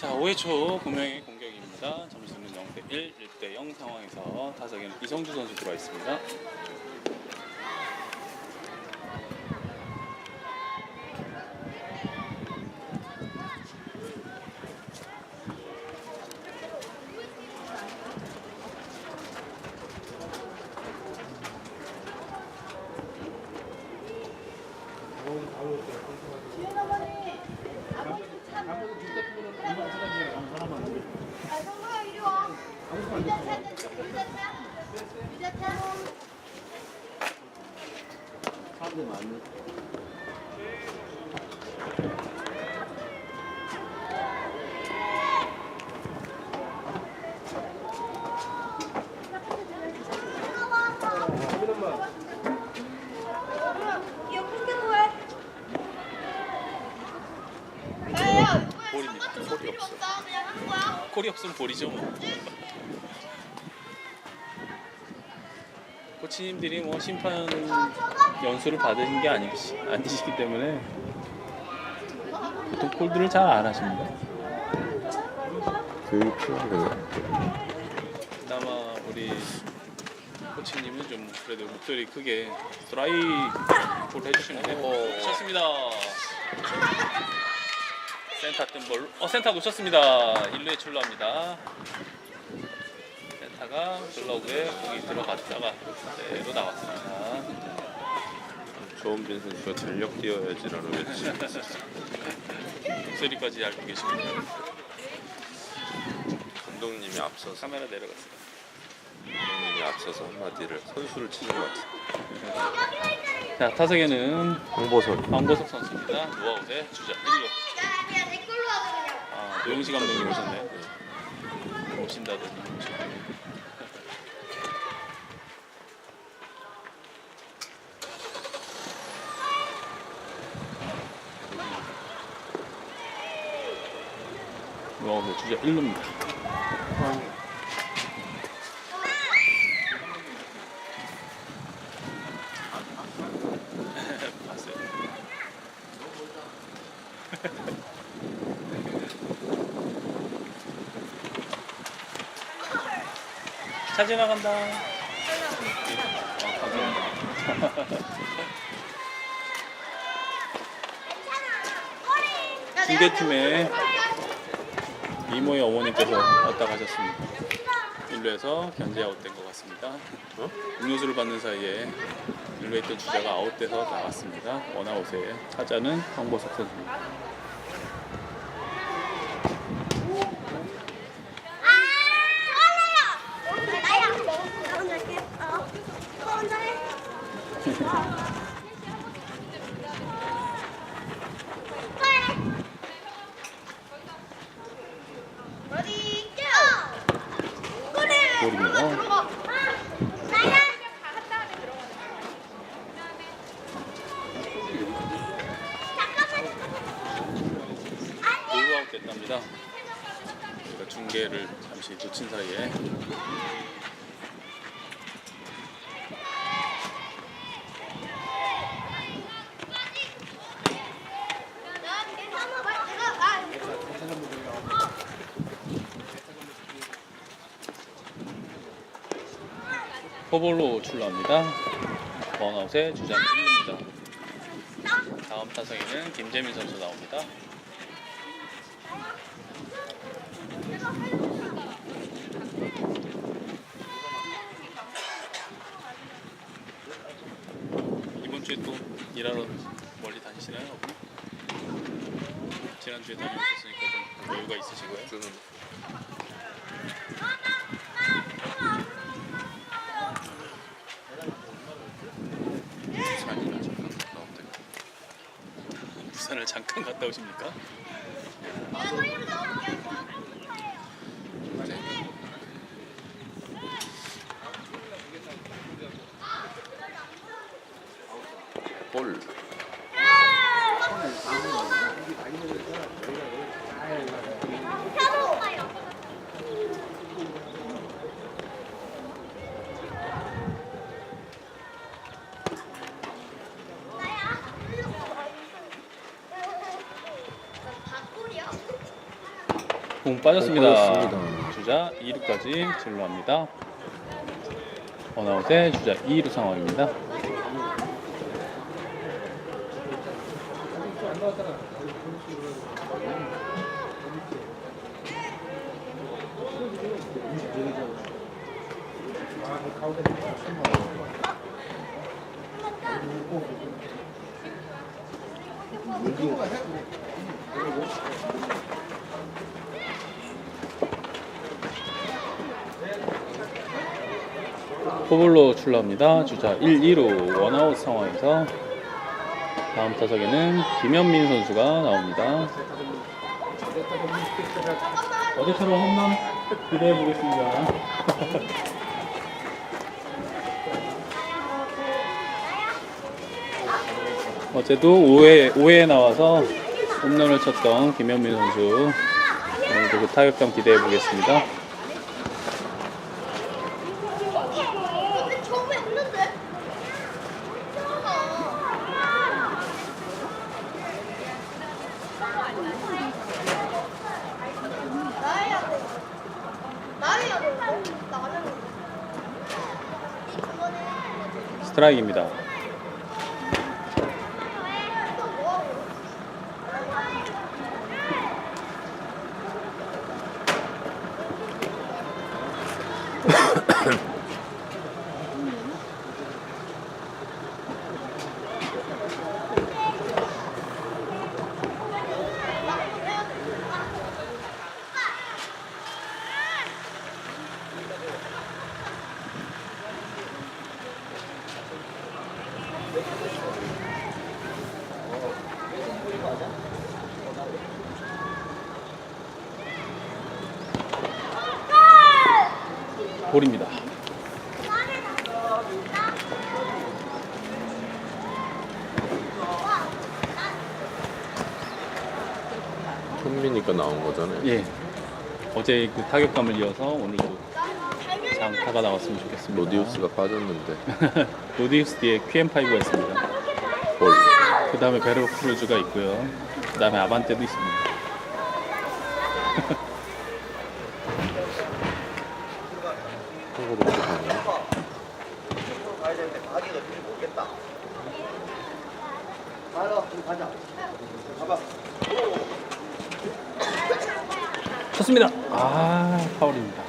자, 5회 초 구명의 공격입니다. 점수는 0대 1, 1대 0 상황에서 타석에는 이성주 선수 들어와 있습니다. 아, 성구야 이리 와. 유자차 드세요, 유자차. 유자차. 사람들. 콜이 없으면 볼이죠 뭐. 코치님들이 뭐 심판 연수를 받으신 게 아니시, 아니시기 때문에 보통 콜들을 잘안 하십니다. 교육 필요하네요. 그나마 우리 코치님은 좀 그래도 목소리 크게 드라이 볼 해주시는데 어, 좋습니다. 센터 뜬 볼, 어 센터 놓쳤습니다. 1루에 출루합니다. 센터가 글러브에 공이 들어갔다가 그대로 나왔습니다. 조원빈 선수가 전력 뛰어야지라는 외치. 목소리까지 알고 계십니다. 감독님이 앞서서 카메라 내려갔어요. 감독님이 앞서서 한마디를 선수를 치는 것 같아요. 자 타석에는 홍보선. 황보석 선수입니다. 노아웃에 주자 1루. 야, 야, 내 걸로 하자 그냥. 아, 노영시 감독님 오셨네요. 오신다더니. 와, 주자 1루입니다. 봤어요. 차 지나간다. 어, 감사합니다. 야, 두개 팀의 이모의 어머니께서 왔다 가셨습니다. 1루에서 견제 아웃된 것 같습니다. 어? 음료수를 받는 사이에 1루에 있던 주자가 아웃돼서 나갔습니다. 원아웃에 타자는 황보석 선수입니다. 볼아웃 됐답니다. 저희가 중계를 잠시 놓친 사이에 포볼로 출루합니다. 원아웃에 주자 1루입니다. 다음 타석에는 김재민 선수 나옵니다. 이번 주에 또 일하러 멀리 다니시나요? 지난주에 다녀오셨으니까 좀 여유가 있으시고요. 저는 산이나 잠깐 갔다 온다. 부산을 잠깐 갔다 오십니까? 공 빠졌습니다. 주자 2루까지 진루합니다. 원아웃에 주자 2루 상황입니다. 포볼로 출루합니다. 주자 1, 2루 원아웃 상황에서 다음 타석에는 김현민 선수가 나옵니다. 어제처럼 홈런 기대해 보겠습니다. 어제도 5회, 5회에 나와서 홈런을 쳤던 김현민 선수 오늘도 그 타격감 기대해 보겠습니다. 근데 처음에 했는데? 나야 돼. 나야 돼. 나는. 이번에 스트라이크입니다. 볼입니다. 현미니까 나온 거잖아요. 예. 어제 그 타격감을 이어서 오늘도 장타가 나왔으면 좋겠습니다. 로디우스가 빠졌는데 로디우스 뒤에 QM5가 있습니다. 볼. 그 다음에 베르 크루즈가 있고요. 그 다음에 아반떼도 있습니다. 한국으로 가네. 가야 되는데 가기가 좀 못겠다. 가요, 우리 가자. 가봐. 좋습니다. 아, 파울입니다.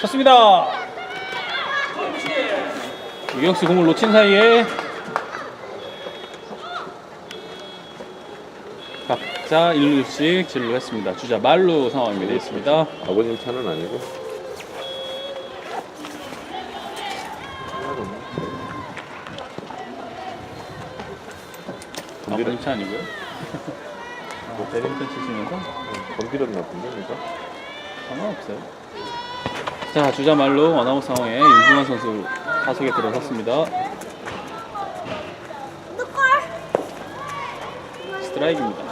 좋습니다. 유격수 공을 놓친 사이에 각자 1루씩 진루 했습니다. 주자 말루 상황이 되어 있습니다. 아버님 차는 아니고. 아버님 차 아니고요. 뭐 배드민턴 치시면서 건드렸나 본데, 내가? 상관없어요. 자 주자 말로 원아웃 상황에 윤중환 선수 타석에 들어섰습니다. 스트라이크입니다.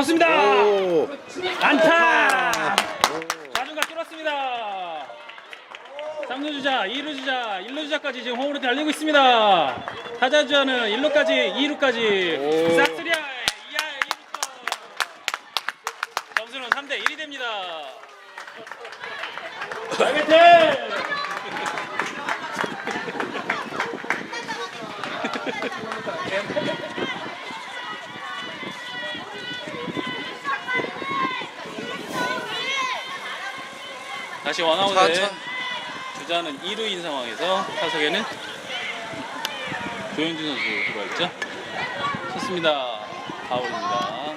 좋습니다. 오! 안타! 좌중간 뚫었습니다. 3루 주자, 2루 주자, 1루 주자까지 지금 홈으로 달리고 있습니다. 타자 주자는 1루까지, 2루까지 오. 싹스리아 이하 2루선 점수는 3대 1이 됩니다. 화이팅! 다시 원아웃에. 주자는 2루인 상황에서 타석에는 조현준 선수 들어와 있죠. 좋습니다. 파울입니다.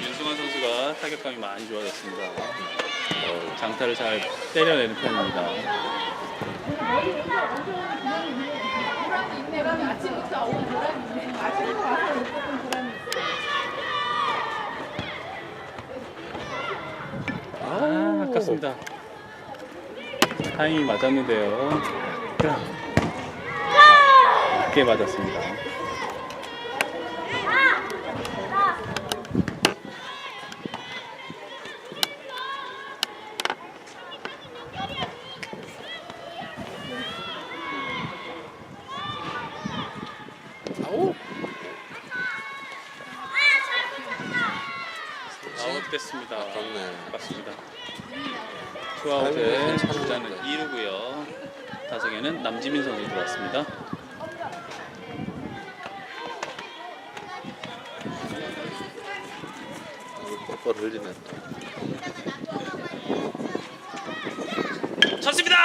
윤승환 선수가 타격감이 많이 좋아졌습니다. 어, 장타를 잘 때려내는 편입니다. 아침부터 오늘 있네. 아침부터 와서 아, 아깝습니다. 타이밍이 맞았는데요. 늦게 맞았습니다. 아우. 아웃됐습니다. 아깝네. 맞습니다. 괜찮은데. 주자는 2루고요. 타석에는 남지민 선수 들어왔습니다. 뻘뻘 흘리네. 쳤습니다.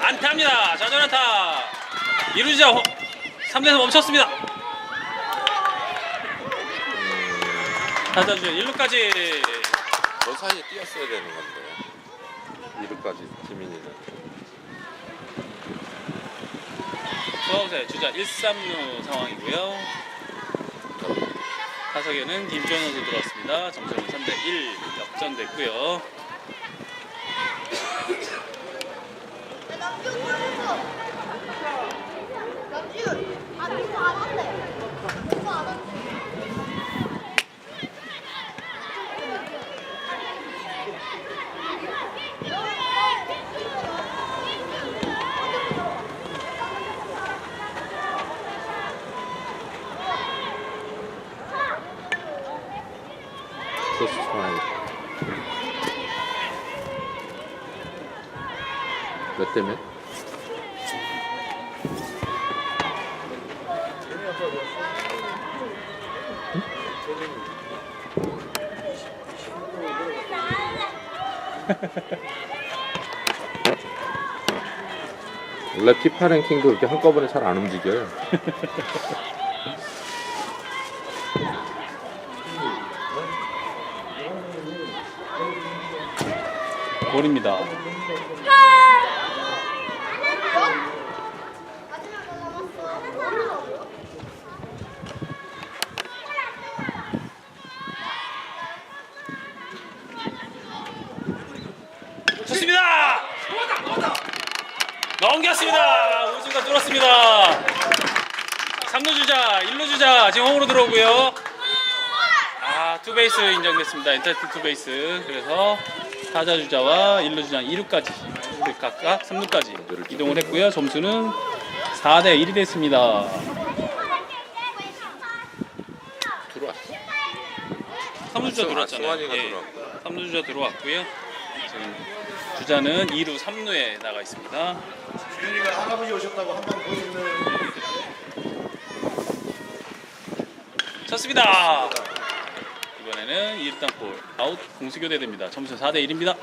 안타입니다. 좌전 안타. 이루자 3대에서 멈췄습니다. 타자 주 1루까지 저 사이에 뛰었어야 되는 건데. 이루까지 지민이는. 투아웃에 주자 1, 3루 상황이고요. 타석에는 김주현 선수 들어왔습니다. 점수는 3대 1 역전됐고요. 남준. 아, 이거 안 한대. 이거 안 한대. 소스 스마일. 몇대 몇? 원래 피파 랭킹도 이렇게 한꺼번에 잘 안 움직여요. 볼입니다. 좋습니다. 넘겼습니다. 우주가 뚫었습니다. 3루 주자, 1루 주자 지금 홈으로 들어오고요. 아, 투베이스 인정됐습니다. 엔타이트 투베이스. 그래서 타자 주자와 1루 주자 2루까지 각각 3루까지 이동을 했고요. 점수는 4대 1이 됐습니다. 들어왔어. 3루 주자 아, 들어왔잖아요. 승환이가 예. 들어왔고. 3루 주자 들어왔고요. 지금 주자는 2루 3루에 나가 있습니다. 주현이가 할아버지 오셨다고 한번 보시는 쳤습니다. 이번에는 2루 땅볼 아웃 공수 교대됩니다. 점수 4대 1입니다.